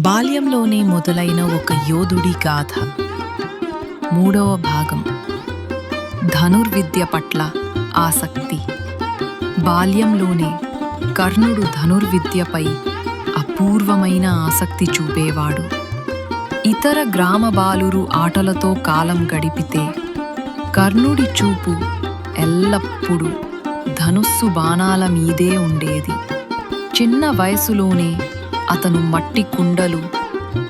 బాల్యంలోనే మొదలైన ఒక యోధుడి గాథ. మూడవ భాగం. ధనుర్విద్య పట్ల ఆసక్తి. బాల్యంలోనే కర్ణుడు ధనుర్విద్యపై అపూర్వమైన ఆసక్తి చూపేవాడు. ఇతర గ్రామ బాలురు ఆటలతో కాలం గడిపితే కర్ణుడి చూపు ఎల్లప్పుడూ ధనుస్సు బాణాల మీదే ఉండేది. చిన్న వయసులోనే అతను మట్టి కుండలు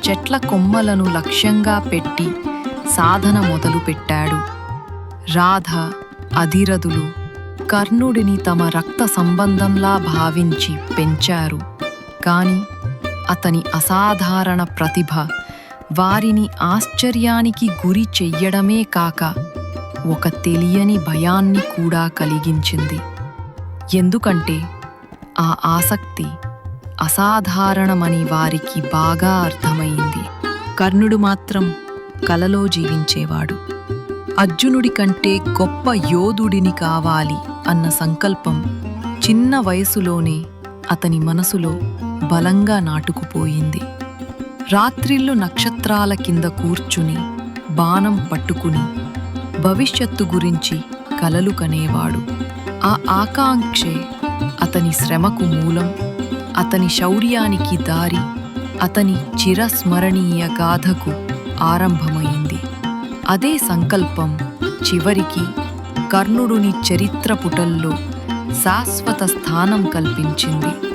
చెట్ల కొమ్మలను లక్ష్యంగా పెట్టి సాధన మొదలుపెట్టాడు రాధ అధిరథులు కర్ణుడిని తమ రక్త సంబంధంలా భావించి పెంచారు. కాని అతని అసాధారణ ప్రతిభ వారిని ఆశ్చర్యానికి గురి చెయ్యడమే కాక ఒక తెలియని భయాన్ని కూడా కలిగించింది. ఎందుకంటే ఆ ఆసక్తి అసాధారణమని వారికి బాగా అర్థమైంది. కర్ణుడు మాత్రం కలలో జీవించేవాడు. అర్జునుడి కంటే గొప్ప యోధుడిని కావాలి అన్న సంకల్పం చిన్న వయసులోనే అతని మనసులో బలంగా నాటుకుపోయింది. రాత్రిళ్ళు నక్షత్రాల కింద కూర్చుని బాణం పట్టుకుని భవిష్యత్తు గురించి కలలు కనేవాడు. ఆ ఆకాంక్షే అతని శ్రమకు మూలం. అతని శౌర్యానికి దారి అతని చిరస్మరణీయ గాథకు ఆరంభమైంది. అదే సంకల్పం చివరికి కర్ణుడుని చరిత్ర పుటల్లో శాశ్వత స్థానం కల్పించింది.